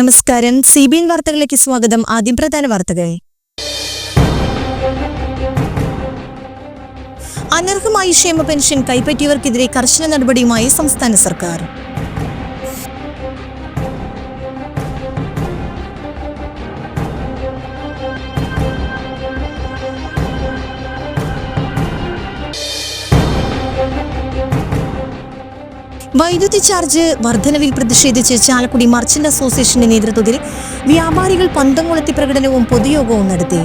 നമസ്കാരം. C B N വാർത്തകളിലേക്ക് സ്വാഗതം. ആദ്യം പ്രധാന വാർത്തകൾ. അനർഹമായി ക്ഷേമ പെൻഷൻ കൈപ്പറ്റിയവർക്കെതിരെ കർശന നടപടിയുമായി സംസ്ഥാന സർക്കാർ. വൈദ്യുതി ചാർജ് വർധനവിൽ പ്രതിഷേധിച്ച് ചാലക്കുടി മർച്ചന്റ് അസോസിയേഷന്റെ നേതൃത്വത്തിൽ വ്യാപാരികൾ പന്തംകുളത്തി പ്രകടനവും പൊതുയോഗവും നടത്തി.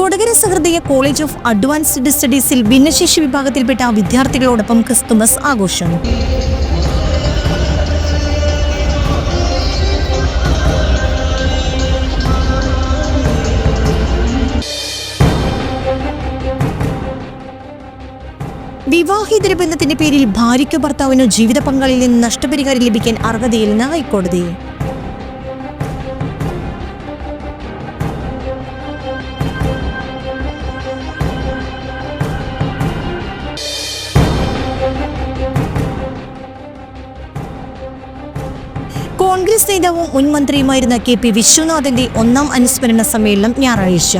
Kodakara Sahrudaya college of advanced സ്റ്റഡീസിൽ ഭിന്നശേഷി വിഭാഗത്തിൽപ്പെട്ട വിദ്യാർത്ഥികളോടൊപ്പം ക്രിസ്തുമസ് ആഘോഷം. വിവാഹിതര ബന്ധത്തിന്റെ പേരിൽ ഭാര്യയ്ക്കോ ഭർത്താവിനോ ജീവിത പങ്കാളിയിൽ നിന്ന് നഷ്ടപരിഹാരം ലഭിക്കാൻ അർഹതയില്ലെന്ന് ഹൈക്കോടതി. കോൺഗ്രസ് നേതാവും മുൻ മന്ത്രിയുമായിരുന്ന കെ പി വിശ്വനാഥന്റെ ഒന്നാം അനുസ്മരണ സമ്മേളനം ഞായറാഴ്ച.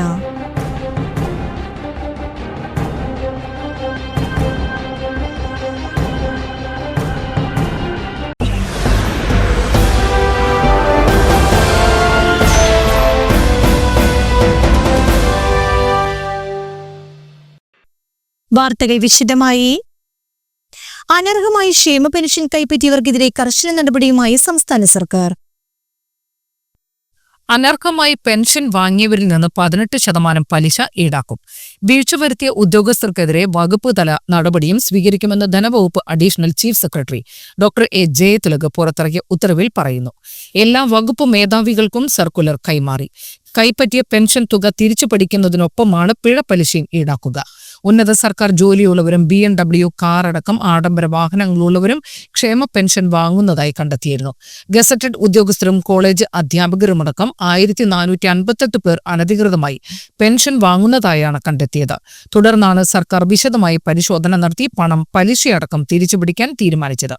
വാർത്തകൾ വിശദമായി. അനർഹമായി ക്ഷേമ പെൻഷൻ കൈപ്പറ്റിയവർക്കെതിരെ കർശന നടപടിയുമായി സംസ്ഥാന സർക്കാർ. അനർഹമായി പെൻഷൻ വാങ്ങിയവരിൽ നിന്ന് പതിനെട്ട് ശതമാനം പലിശ ഈടാക്കും. വീഴ്ച വരുത്തിയ ഉദ്യോഗസ്ഥർക്കെതിരെ വകുപ്പ് തല നടപടിയും സ്വീകരിക്കുമെന്ന് ധനവകുപ്പ് additional chief secretary doctor A Jayathilak പുറത്തിറക്കിയ ഉത്തരവിൽ പറയുന്നു. എല്ലാ വകുപ്പ് മേധാവികൾക്കും സർക്കുലർ കൈമാറി. കൈപ്പറ്റിയ പെൻഷൻ തുക തിരിച്ചു പിടിക്കുന്നതിനൊപ്പമാണ് പിഴ പലിശയും ഈടാക്കുക. ഉന്നത സർക്കാർ ജോലിയുള്ളവരും ബി എം ഡബ്ല്യു കാർ അടക്കം ആഡംബര വാഹനങ്ങളുള്ളവരും ക്ഷേമ പെൻഷൻ വാങ്ങുന്നതായി കണ്ടെത്തിയിരുന്നു. ഗസറ്റഡ് ഉദ്യോഗസ്ഥരും കോളേജ് അധ്യാപകരുമടക്കം ആയിരത്തി നാനൂറ്റി അൻപത്തെട്ട് പേർ അനധികൃതമായി പെൻഷൻ വാങ്ങുന്നതായാണ് കണ്ടെത്തിയത്. തുടർന്നാണ് സർക്കാർ വിശദമായി പരിശോധന നടത്തി പണം പലിശയടക്കം തിരിച്ചുപിടിക്കാൻ തീരുമാനിച്ചത്.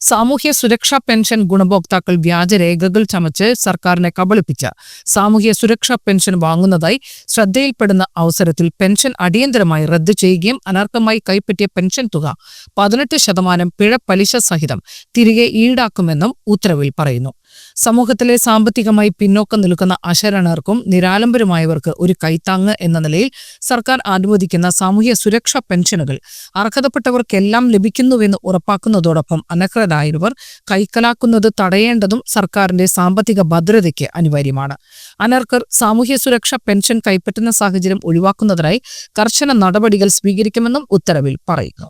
സാമൂഹ്യ സുരക്ഷാ പെൻഷൻ ഗുണഭോക്താക്കൾ വ്യാജരേഖകൾ ചമച്ച് സർക്കാരിനെ കബളിപ്പിച്ച സാമൂഹ്യ സുരക്ഷാ പെൻഷൻ വാങ്ങുന്നതായി ശ്രദ്ധയിൽപ്പെടുന്ന അവസരത്തിൽ പെൻഷൻ അടിയന്തരമായി റദ്ദു ചെയ്യുകയും അനർഹമായി കൈപ്പറ്റിയ പെൻഷൻ തുക പതിനെട്ട് ശതമാനം പിഴ പലിശ സഹിതം തിരികെ ഈടാക്കുമെന്നും ഉത്തരവിൽ പറയുന്നു. സമൂഹത്തിലെ സാമ്പത്തികമായി പിന്നോക്കം നിൽക്കുന്ന അശരണർക്കും നിരാലംബരുമായവർക്ക് ഒരു കൈത്താങ്ങ് എന്ന നിലയിൽ സർക്കാർ അനുവദിക്കുന്ന സാമൂഹ്യ സുരക്ഷാ പെൻഷനുകൾ അർഹതപ്പെട്ടവർക്കെല്ലാം ലഭിക്കുന്നുവെന്ന് ഉറപ്പാക്കുന്നതോടൊപ്പം അനർഹരായവർ കൈക്കലാക്കുന്നത് തടയേണ്ടതും സർക്കാരിന്റെ സാമ്പത്തിക ഭദ്രതയ്ക്ക് അനിവാര്യമാണ്. അനർഹർ സാമൂഹ്യ സുരക്ഷാ പെൻഷൻ കൈപ്പറ്റുന്ന സാഹചര്യം ഒഴിവാക്കുന്നതിനായി കർശന നടപടികൾ സ്വീകരിക്കുമെന്നും ഉത്തരവിൽ പറയുന്നു.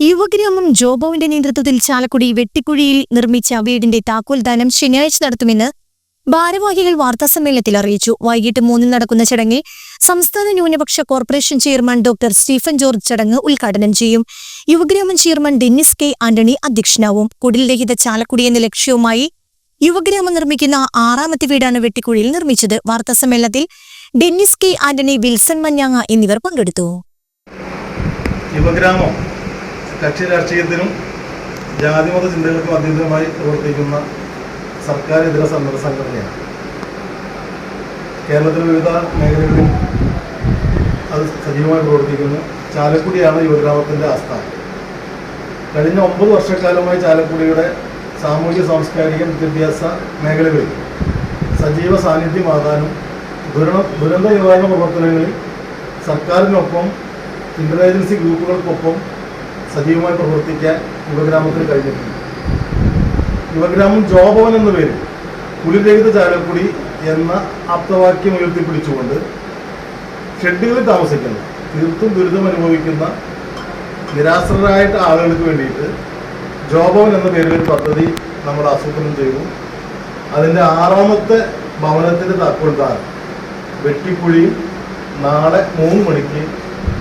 യുവഗ്രാമം ജോബോവിന്റെ നേതൃത്വത്തിൽ ചാലക്കുടി വെട്ടിക്കുഴിയിൽ നിർമ്മിച്ച വീടിന്റെ താക്കോൽദാനം ശനിയാഴ്ച നടത്തുമെന്ന് ഭാരവാഹികൾ വാർത്താസമ്മേളനത്തിൽ അറിയിച്ചു. വൈകിട്ട് മൂന്നിന് നടക്കുന്ന ചടങ്ങിൽ സംസ്ഥാന ന്യൂനപക്ഷ corporation chairman doctor Stephen George ചടങ്ങ് ഉദ്ഘാടനം ചെയ്യും. യുവഗ്രാമം ചെയർമാൻ ഡെന്നിസ് കെ ആന്റണി അധ്യക്ഷനാവും. കുടിൽ രഹിത ചാലക്കുടി എന്ന ലക്ഷ്യവുമായി യുവഗ്രാമം നിർമ്മിക്കുന്ന ആറാമത്തെ വീടാണ് വെട്ടിക്കുഴിയിൽ നിർമ്മിച്ചത്. വാർത്താസമ്മേളനത്തിൽ ഡെന്നിസ് കെ ആന്റണി വിൽസൺ മഞ്ഞാങ്ങ എന്നിവർ പങ്കെടുത്തു. യുവഗ്രാമം കക്ഷി രാഷ്ട്രീയത്തിനും ജാതിമത ചിന്തകൾക്കും അതീതമായി പ്രവർത്തിക്കുന്ന സർക്കാർ ഇതര സന്നദ്ധ സംഘടനയാണ്. കേരളത്തിലെ വിവിധ മേഖലകളിൽ അത് സജീവമായി പ്രവർത്തിക്കുന്നു. ചാലക്കുടിയാണ് യുവഗ്രാമത്തിന്റെ ആസ്ഥാനം. കഴിഞ്ഞ ഒമ്പത് വർഷക്കാലമായി ചാലക്കുടിയുടെ സാമൂഹ്യ സാംസ്കാരിക വിദ്യാഭ്യാസ മേഖലകളിൽ സജീവ സാന്നിധ്യമാകാനും ദുരണ ദുരന്ത നിവാരണ പ്രവർത്തനങ്ങളിൽ സർക്കാരിനൊപ്പം ഇന്റർ ഏജൻസി ഗ്രൂപ്പുകൾക്കൊപ്പം സജീവമായി പ്രവർത്തിക്കാൻ യുവഗ്രാമത്തിന് കഴിഞ്ഞിട്ടുണ്ട്. യുവഗ്രാമം ജോഭവൻ എന്ന പേരിൽ പുലിരഹിത ചാലക്കുടി എന്ന ആപ്തവാക്യം ഉയർത്തിപ്പിടിച്ചുകൊണ്ട് ഷെഡുകളിൽ താമസിക്കുന്ന തീർത്തും ദുരിതം അനുഭവിക്കുന്ന നിരാശ്രരായിട്ട് ആളുകൾക്ക് വേണ്ടിയിട്ട് ജോഭവൻ എന്ന പേരിൽ ഒരു പദ്ധതി നമ്മൾ ആസൂത്രണം ചെയ്തു. അതിന്റെ ആറാമത്തെ ഭവനത്തിന്റെ താക്കോൽദാനം വെട്ടിക്കുഴിയിൽ നാളെ മൂന്ന് മണിക്ക്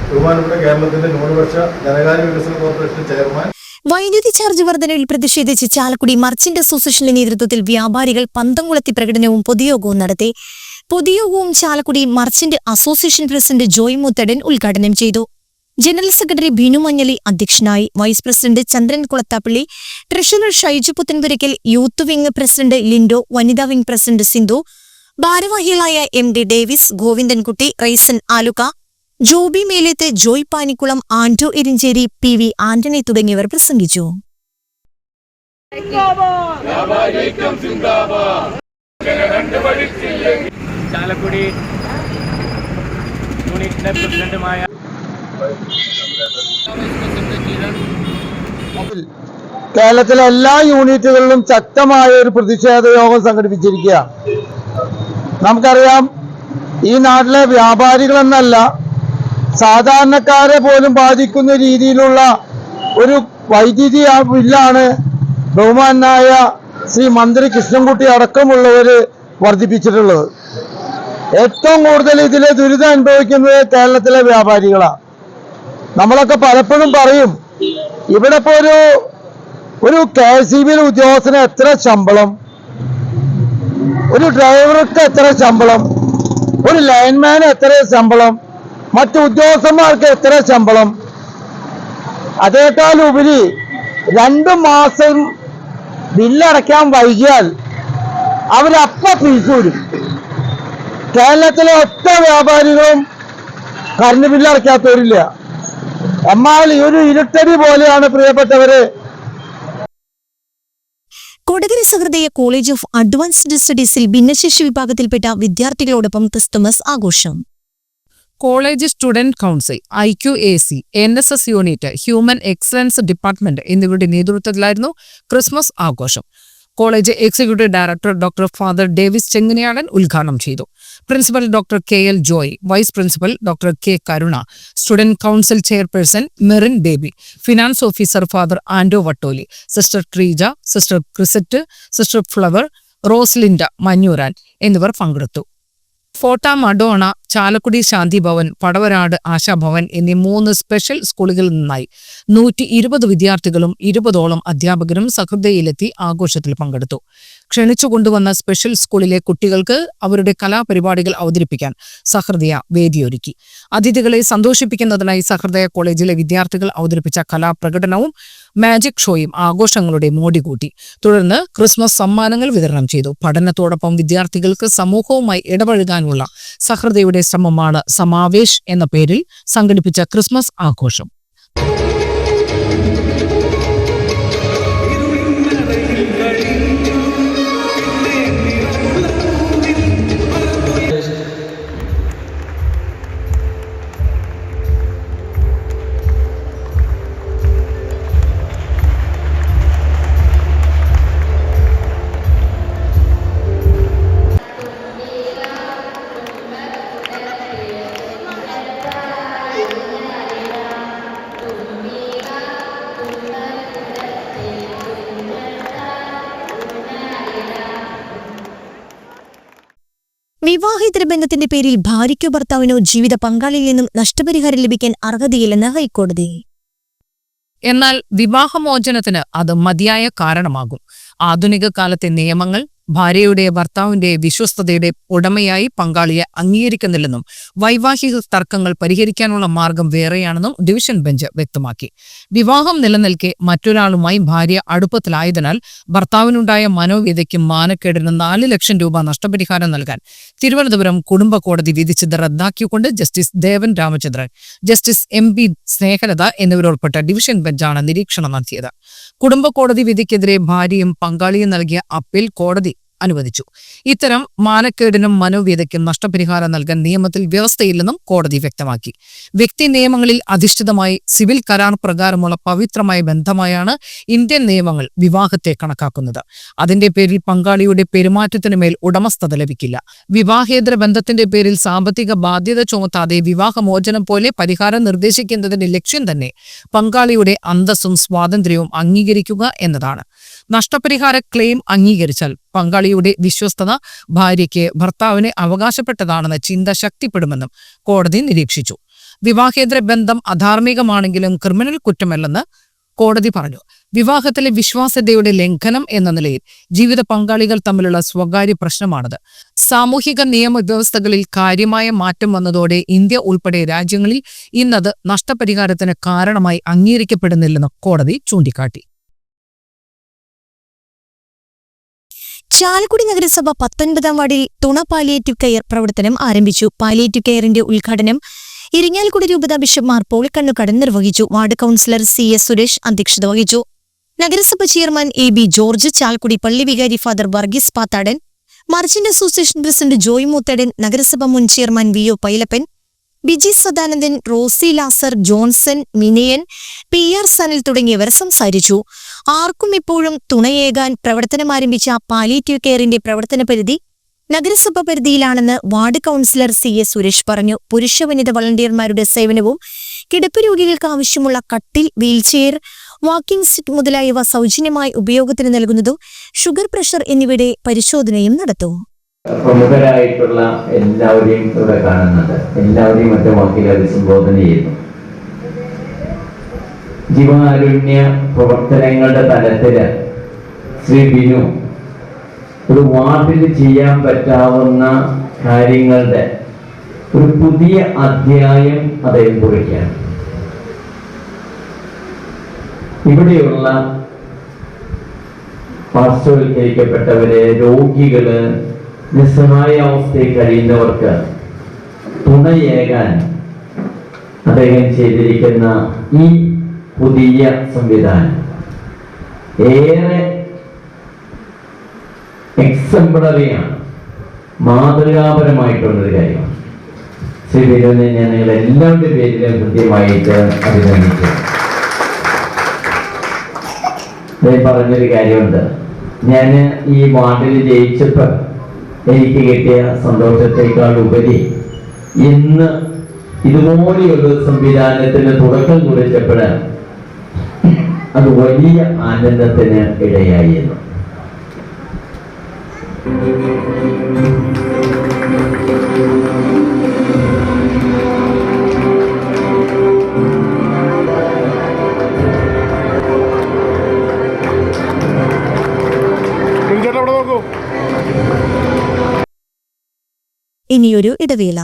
ബഹുമാനപ്പെട്ട കേരളത്തിന്റെ ന്യൂനപക്ഷ ധനകാര്യ വികസന കോർപ്പറേഷൻ ചെയർമാൻ. വൈദ്യുതി ചാർജ് വർധനയിൽ പ്രതിഷേധിച്ച് ചാലക്കുടി മർച്ചന്റ് അസോസിയേഷന്റെ നേതൃത്വത്തിൽ വ്യാപാരികൾ പന്തംകുളത്തി പ്രകടനവും പൊതുയോഗവും നടത്തി. പൊതുയോഗവും Chalakudy merchant association president Joy Muthadan ഉദ്ഘാടനം ചെയ്തു. ജനറൽ സെക്രട്ടറി ബിനു മഞ്ഞലി അധ്യക്ഷനായി. Vice president Chandran Kulathappally treasurer Shaiju Puthenpurakkal youth wing president Lindo വനിതാ വിംഗ് പ്രസിഡന്റ് സിന്ധു ഭാരവാഹികളായ M D Davis Govindankutty Raisan Aluka Joby Meleth Joy Panikkulam Anto Erinjeri P V Antony തുടങ്ങിയവർ പ്രസംഗിച്ചു. ചാലക്കുടി യൂണിറ്റിന്റെ പ്രസിഡന്റുമായ കേരളത്തിലെ എല്ലാ യൂണിറ്റുകളിലും ശക്തമായ ഒരു പ്രതിഷേധ യോഗം സംഘടിപ്പിച്ചിരിക്കുക നമുക്കറിയാം ഈ നാട്ടിലെ വ്യാപാരികളെന്നല്ല സാധാരണക്കാരെ പോലും ബാധിക്കുന്ന രീതിയിലുള്ള ഒരു വൈദ്യുതി ബില്ലാണ് ബഹുമാനായ ശ്രീ മന്ത്രി കൃഷ്ണൻകുട്ടി അടക്കമുള്ളവർ വർദ്ധിപ്പിച്ചിട്ടുള്ളത്. ഏറ്റവും കൂടുതൽ ഇതിലെ ദുരിതം അനുഭവിക്കുന്നത് കേരളത്തിലെ വ്യാപാരികളാണ്. നമ്മളൊക്കെ പലപ്പോഴും പറയും ഇവിടെ ഇപ്പോ ഒരു ഒരു കെ സി ബി ഉദ്യോഗസ്ഥന് എത്ര ശമ്പളം? ഒരു ഡ്രൈവർക്ക് എത്ര ശമ്പളം? ഒരു ലൈൻമാന് എത്ര ശമ്പളം? മറ്റു ഉദ്യോഗസ്ഥന്മാർക്ക് എത്ര ശമ്പളം? അതേക്കാൾ ഉപരി രണ്ട് മാസം ബില്ലടയ്ക്കാൻ വൈകിയാൽ അവരപ്പ വരും. കേരളത്തിലെ ഒറ്റ വ്യാപാരികളും കറണ്ട് ബില്ല് അടയ്ക്കാത്തവരില്ല. എന്നാൽ ഈ ഒരു ഇരുട്ടടി പോലെയാണ് പ്രിയപ്പെട്ടവര്. Kodakara Sahrudaya college of advanced സ്റ്റഡീസിൽ ഭിന്നശേഷി വിഭാഗത്തിൽപ്പെട്ട വിദ്യാർത്ഥികളോടൊപ്പം ക്രിസ്തുമസ് ആഘോഷം. College student council I Q A C N S S unit human excellence department എന്നിവരുടെ നേതൃത്വത്തിലായിരുന്നു ക്രിസ്മസ് ആഘോഷം. College executive director doctor father Davis Chenganayadan ഉദ്ഘാടനം ചെയ്തു. Principal doctor K L Joy vice principal doctor K Karuna student council chairperson Merin Baby finance officer father Ando Vattoli sister Treeja sister Crist sister Flower Roslinda Manjooran എന്നിവർ പങ്കെടുത്തു. ഫോട്ട മഡോണ ചാലക്കുടി ശാന്തിഭവൻ പടവരാട് ആശാഭവൻ എന്നീ മൂന്ന് special സ്കൂളുകളിൽ നിന്നായി. നൂറ്റി ഇരുപത് വിദ്യാർത്ഥികളും ഇരുപതോളം അധ്യാപകരും സഹൃദയിലെത്തി ആഘോഷത്തിൽ പങ്കെടുത്തു. ക്ഷണിച്ചു കൊണ്ടുവന്ന സ്പെഷ്യൽ സ്കൂളിലെ കുട്ടികൾക്ക് അവരുടെ കലാപരിപാടികൾ അവതരിപ്പിക്കാൻ സഹൃദയ വേദിയൊരുക്കി. അതിഥികളെ സന്തോഷിപ്പിക്കുന്നതിനായി സഹൃദയ കോളേജിലെ വിദ്യാർത്ഥികൾ അവതരിപ്പിച്ച കലാപ്രകടനവും മാജിക് ഷോയും ആഘോഷങ്ങളുടെ മോടി കൂട്ടി തുടർന്ന് ക്രിസ്മസ് സമ്മാനങ്ങൾ വിതരണം ചെയ്തു. പഠനത്തോടൊപ്പം വിദ്യാർത്ഥികൾക്ക് സമൂഹവുമായി ഇടപഴകാനുള്ള സഹൃദയുടെ ശ്രമമാണ് സമാവേശ് എന്ന പേരിൽ സംഘടിപ്പിച്ച ക്രിസ്മസ് ആഘോഷം. വിവാഹിതര ബന്ധത്തിന്റെ പേരിൽ ഭാര്യയ്ക്കോ ഭർത്താവിനോ ജീവിത പങ്കാളിയിൽ നിന്നും നഷ്ടപരിഹാരം ലഭിക്കാൻ അർഹതയില്ലെന്ന് ഹൈക്കോടതി. എന്നാൽ വിവാഹമോചനത്തിന് അത് മതിയായ കാരണമാകും. ആധുനിക കാലത്തെ നിയമങ്ങൾ ഭാര്യയുടെ ഭർത്താവിന്റെ വിശ്വസ്തതയുടെ ഉടമയായി പങ്കാളിയെ അംഗീകരിക്കുന്നില്ലെന്നും വൈവാഹിക തർക്കങ്ങൾ പരിഹരിക്കാനുള്ള മാർഗം വേറെയാണെന്നും ഡിവിഷൻ ബെഞ്ച് വ്യക്തമാക്കി. വിവാഹം നിലനിൽക്കെ മറ്റൊരാളുമായി ഭാര്യ അടുപ്പത്തിലായതിനാൽ ഭർത്താവിനുണ്ടായ മനോവ്യതയ്ക്കും മാനക്കേടിനും നാല് ലക്ഷം രൂപ നഷ്ടപരിഹാരം നൽകാൻ തിരുവനന്തപുരം കുടുംബ കോടതി വിധിച്ചത് റദ്ദാക്കിക്കൊണ്ട് justice Devan Ramachandran justice M P Snehalatha എന്നിവരുൾപ്പെട്ട division ബെഞ്ചാണ് നിരീക്ഷണം നടത്തിയത്. കുടുംബ കോടതി വിധിക്കെതിരെ ഭാര്യയും പങ്കാളിയും നൽകിയ അപ്പീൽ കോടതി അനുവദിച്ചു. ഇത്തരം മാനക്കേടിനും മനോവ്യതയ്ക്കും നഷ്ടപരിഹാരം നൽകാൻ നിയമത്തിൽ വ്യവസ്ഥയില്ലെന്നും കോടതി വ്യക്തമാക്കി. വ്യക്തി നിയമങ്ങളിൽ അധിഷ്ഠിതമായി സിവിൽ കരാർ പ്രകാരമുള്ള പവിത്രമായ ബന്ധമായാണ് ഇന്ത്യൻ നിയമങ്ങൾ വിവാഹത്തെ കണക്കാക്കുന്നത്. അതിന്റെ പേരിൽ പങ്കാളിയുടെ പെരുമാറ്റത്തിനു മേൽ ഉടമസ്ഥത ലഭിക്കില്ല. വിവാഹേതര ബന്ധത്തിന്റെ പേരിൽ സാമ്പത്തിക ബാധ്യത ചുമത്താതെ വിവാഹമോചനം പോലെ പരിഹാരം നിർദ്ദേശിക്കുന്നതിന്റെ ലക്ഷ്യം തന്നെ പങ്കാളിയുടെ അന്തസ്സും സ്വാതന്ത്ര്യവും അംഗീകരിക്കുക എന്നതാണ്. നഷ്ടപരിഹാര ക്ലെയിം അംഗീകരിച്ചാൽ പങ്കാളിയുടെ വിശ്വസ്തത ഭാര്യയ്ക്ക് ഭർത്താവിനെ അവകാശപ്പെട്ടതാണെന്ന ചിന്ത ശക്തിപ്പെടുമെന്നും കോടതി നിരീക്ഷിച്ചു. വിവാഹേതര ബന്ധം അധാർമികമാണെങ്കിലും ക്രിമിനൽ കുറ്റമല്ലെന്ന് കോടതി പറഞ്ഞു. വിവാഹത്തിലെ വിശ്വാസ്യതയുടെ ലംഘനം എന്ന നിലയിൽ ജീവിത പങ്കാളികൾ തമ്മിലുള്ള സ്വകാര്യ പ്രശ്നമാണത്. സാമൂഹിക നിയമവ്യവസ്ഥകളിൽ കാര്യമായ മാറ്റം വന്നതോടെ ഇന്ത്യ ഉൾപ്പെടെ രാജ്യങ്ങളിൽ ഇന്നത് നഷ്ടപരിഹാരത്തിന് കാരണമായി അംഗീകരിക്കപ്പെടുന്നില്ലെന്ന് കോടതി ചൂണ്ടിക്കാട്ടി. ചാലക്കുടി നഗരസഭ പത്തൊൻപതാം വാർഡിൽ തുണ പാലിയേറ്റീവ് കെയർ പ്രവർത്തനം ആരംഭിച്ചു. പാലിയേറ്റീവ് കെയറിന്റെ ഉദ്ഘാടനം ഇരിങ്ങാലക്കുടി രൂപത ബിഷപ്പ് മാർ പോൾ കണ്ണുകടൻ നിർവഹിച്ചു. Ward councillor C S Suresh അധ്യക്ഷത വഹിച്ചു. നഗരസഭ chairman A B George Chalakudy പള്ളി വികാരി father Varghese Pathadan merchant association president Joy Moothadan നഗരസഭ മുൻ chairman V O Pylappan Biji Sadanandan Rosy Lazar Johnson Miniyan P R Sanal തുടങ്ങിയവർ സംസാരിച്ചു. ആർക്കും ഇപ്പോഴും തുണയേകാൻ പ്രവർത്തനം ആരംഭിച്ച പാലിയേറ്റീവ് കെയറിന്റെ പ്രവർത്തന പരിധി നഗരസഭ പരിധിയിലാണെന്ന് ward councillor C A Suresh പറഞ്ഞു. പുരുഷ വനിത വളണ്ടിയർമാരുടെ സേവനവും കിടപ്പ് രോഗികൾക്ക് ആവശ്യമുള്ള കട്ടിൽ വീൽചെയർ വാക്കിംഗ് സ്റ്റിക്ക് മുതലായവ സൗജന്യമായി ഉപയോഗത്തിന് നൽകുന്നതും ഷുഗർ പ്രഷർ എന്നിവയുടെ പരിശോധനയും നടത്തും. പ്രമുഖരായിട്ടുള്ള എല്ലാവരെയും ഇവിടെ കാണുന്നുണ്ട്. എല്ലാവരെയും മറ്റു വാക്കിൽ അഭിസംബോധന ചെയ്യുന്നു. ജീവകാരുണ്യ പ്രവർത്തനങ്ങളുടെ തലത്തിൽ ശ്രീ ബിനു ഒരു വാർഡിൽ ചെയ്യാൻ പറ്റാവുന്ന കാര്യങ്ങളുടെ ഒരു പുതിയ അധ്യായം അദ്ദേഹം കുറിക്കുകയാണ്. ഇവിടെയുള്ള പാർശ്വവൽക്കരിക്കപ്പെട്ടവര് രോഗികൾ നിസ്സഹായ അവസ്ഥയിൽ കഴിയുന്നവർക്ക് തുണയേകാൻ അദ്ദേഹം ചെയ്തിരിക്കുന്ന ഈ പുതിയ സംവിധാനം. ഏറെ എക്സംപ്ലറിയാണ് മാതൃകാപരമായിട്ടുള്ളൊരു കാര്യമാണ്. ശ്രീ വിനോദിനെ ഞാൻ നിങ്ങൾ എല്ലാവരുടെ പേരിലും കൃത്യമായിട്ട് ഞാൻ പറഞ്ഞൊരു കാര്യമുണ്ട്. ഞാൻ ഈ വാർഡിൽ ജയിച്ചപ്പോൾ എനിക്ക് കിട്ടിയ സന്തോഷത്തെക്കാൾ ഉപരി ഇന്ന് ഇതുപോലെയുള്ള സംവിധാനത്തിന് തുടക്കം കുറിച്ചപ്പോൾ അത് വലിയ ആനന്ദത്തിന് ഇടയായിരുന്നു ഇനിയൊരു ഇടവേള.